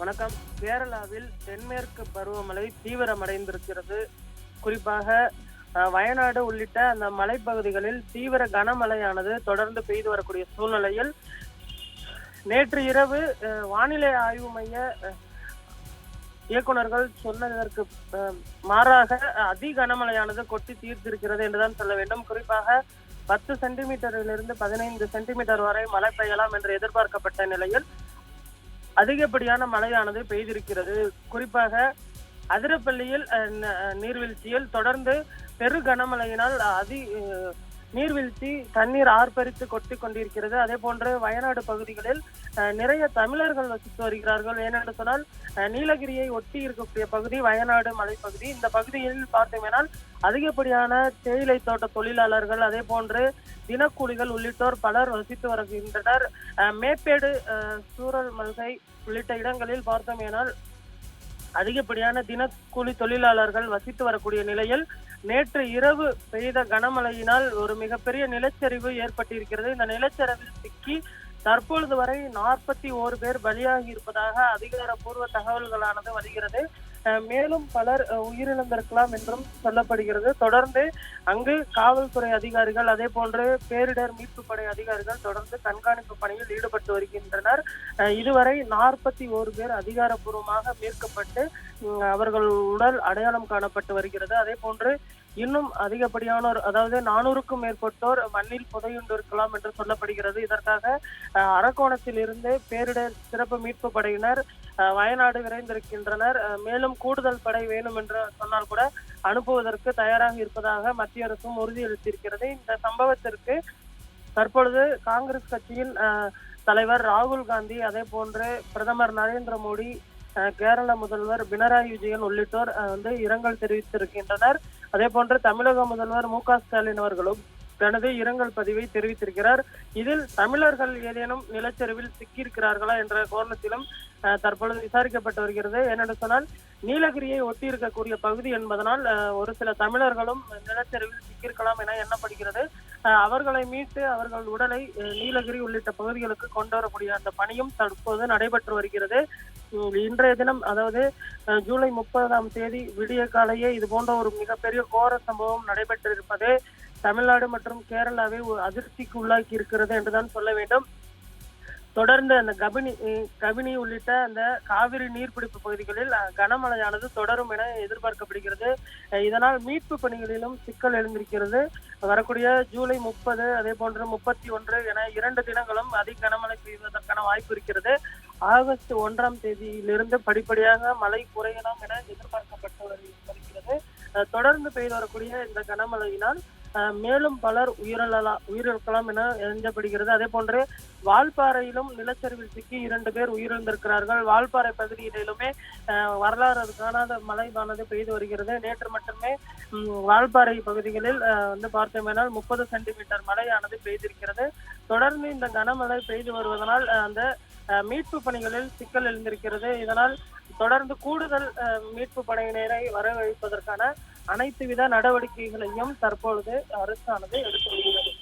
வணக்கம். கேரளாவில் தென்மேற்கு பருவமழை தீவிரமடைந்திருக்கிறது. குறிப்பாக வயநாடு உள்ளிட்ட அந்த மலைப்பகுதிகளில் தீவிர கனமழையானது தொடர்ந்து பெய்து வரக்கூடிய சூழ்நிலையில் நேற்று இரவு வானிலை ஆய்வு மைய இயக்குநர்கள் இயக்குனர்கள் சொன்னதற்கு மாறாக அதி கனமழையானது கொட்டி தீர்த்திருக்கிறது என்றுதான் சொல்ல வேண்டும். குறிப்பாக பத்து சென்டிமீட்டரிலிருந்து பதினைந்து சென்டிமீட்டர் வரை மழை பெய்யலாம் என்று எதிர்பார்க்கப்பட்ட நிலையில் அதிகப்படியான மழையானது பெய்திருக்கிறது. குறிப்பாக அதிரப்பள்ளியில் நீர்வீழ்ச்சியில் தொடர்ந்து பெரு கனமழையினால் அதி நீர்வீழ்ச்சி தண்ணீர் ஆர்ப்பரித்து கொட்டி கொண்டிருக்கிறது. அதே போன்று வயநாடு பகுதிகளில் நிறைய தமிழர்கள் வசித்து வருகிறார்கள். ஏனென்று சொன்னால் நீலகிரியை ஒட்டி இருக்கக்கூடிய பகுதி வயநாடு மலைப்பகுதி இந்த பகுதியில் பார்த்தீங்கன்னால் அதிகப்படியான தேயிலை தோட்ட தொழிலாளர்கள் அதே போன்று தினக்கூலிகள் உள்ளிட்டோர் பலர் வசித்து வருகின்றனர். அஹ், மேப்பேடு சூரல் மல்கை உள்ளிட்ட இடங்களில் பார்த்தோமேனால் அதிகப்படியான தினக்கூலி தொழிலாளர்கள் வசித்து வரக்கூடிய நிலையில் நேற்று இரவு பெய்த கனமழையினால் ஒரு மிகப்பெரிய நிலச்சரிவு ஏற்பட்டிருக்கிறது. இந்த நிலச்சரிவில் சிக்கி தற்பொழுது வரை நாற்பத்தி ஓரு பேர் பலியாகி இருப்பதாக அதிகாரப்பூர்வ தகவல்களானது வருகிறது. மேலும் பலர் உயிரிழந்திருக்கலாம் என்றும் சொல்லப்படுகிறது. தொடர்ந்து அங்கு காவல்துறை அதிகாரிகள் அதே போன்று பேரிடர் மீட்பு படை அதிகாரிகள் தொடர்ந்து கண்காணிப்பு பணியில் ஈடுபட்டு வருகின்றனர். இதுவரை நாற்பத்தி ஓரு பேர் அதிகாரப்பூர்வமாக மீட்கப்பட்டு அவர்கள் உடல் அடையாளம் காணப்பட்டு வருகிறது. அதே போன்று இன்னும் அதிகப்படியானோர் அதாவது நானூறுக்கும் மேற்பட்டோர் மண்ணில் புதையுண்டிருக்கலாம் என்று சொல்லப்படுகிறது. இதற்காக அரக்கோணத்தில் இருந்து பேரிடர் சிறப்பு மீட்பு படையினர் வயநாடு விரைந்திருக்கின்றனர். மேலும் கூடுதல் படை வேணும் என்று சொன்னால் கூட அனுப்புவதற்கு தயாராக இருப்பதாக மத்திய அரசும் உறுதியளித்திருக்கிறது. இந்த சம்பவத்திற்கு தற்பொழுது காங்கிரஸ் கட்சியின் தலைவர் ராகுல் காந்தி அதே போன்று பிரதமர் நரேந்திர மோடி கேரள முதல்வர் பினராயி விஜயன் உள்ளிட்டோர் வந்து இரங்கல் தெரிவித்திருக்கின்றனர். அதே போன்று தமிழக முதல்வர் மு க ஸ்டாலின் அவர்களும் தனது இரங்கல் பதிவை தெரிவித்திருக்கிறார். இதில் தமிழர்கள் ஏதேனும் நிலச்சரிவில் சிக்கியிருக்கிறார்களா என்ற கோணத்திலும் தற்பொழுது விசாரிக்கப்பட்டு வருகிறது. ஏனென்று சொன்னால் நீலகிரியை ஒட்டி இருக்கக்கூடிய பகுதி என்பதனால் ஒரு சில தமிழர்களும் நிலச்சரிவில் சிக்கியிருக்கலாம் என எண்ணப்படுகிறது. அவர்களை மீட்டு அவர்கள் உடலை நீலகிரி உள்ளிட்ட பகுதிகளுக்கு கொண்டு வரக்கூடிய அந்த பணியும் தற்போது நடைபெற்று வருகிறது. இன்றைய தினம் அதாவது ஜூலை முப்பதாம் தேதி விடிய காலையே இது போன்ற ஒரு மிகப்பெரிய கோர சம்பவம் நடைபெற்றிருப்பது தமிழ்நாடு மற்றும் கேரளாவை அதிருப்திக்கு அதிர்ச்சிக்கு உள்ளாக்கி இருக்கிறது என்றுதான் சொல்ல வேண்டும். தொடர்ந்து அந்த கபினி கபினி உள்ளிட்ட அந்த காவிரி நீர்பிடிப்பு பகுதிகளில் கனமழையானது தொடரும் என எதிர்பார்க்கப்படுகிறது. இதனால் மீட்பு பணிகளிலும் சிக்கல் எழுந்திருக்கிறது. வரக்கூடிய ஜூலை முப்பது அதே போன்று முப்பத்தி ஒன்று என இரண்டு தினங்களும் அதிக கனமழை பெய்வதற்கான வாய்ப்பு இருக்கிறது. ஆகஸ்ட் ஒன்றாம் தேதியிலிருந்து படிப்படியாக மழை குறையலாம் என எதிர்பார்க்கப்பட்டு வருகிறது. தொடர்ந்து பெய்து வரக்கூடிய இந்த கனமழையினால் மேலும் பலர் உயிரிழலாம் உயிரிழக்கலாம் என எண்ணப்படுகிறது அதே போன்று வால்பாறையிலும் நிலச்சரிவில் சிக்கி இரண்டு பேர் உயிரிழந்திருக்கிறார்கள். வால்பாறை பகுதியிலுமே வரலாறு காணாத மழைவானது பெய்து வருகிறது. நேற்று மட்டுமே வால்பாறை பகுதிகளில் வந்து பார்த்தோமேனால் முப்பது சென்டிமீட்டர் மழையானது பெய்திருக்கிறது. தொடர்ந்து இந்த கனமழை பெய்து வருவதனால் அந்த மீட்பு பணிகளில் சிக்கல் எழுந்திருக்கிறது. இதனால் தொடர்ந்து கூடுதல் மீட்பு படையினரை வரவழைப்பதற்கான அனைத்து வித நடவடிக்கைகளையும் தற்பொழுது அரசானது எடுத்து வருகிறது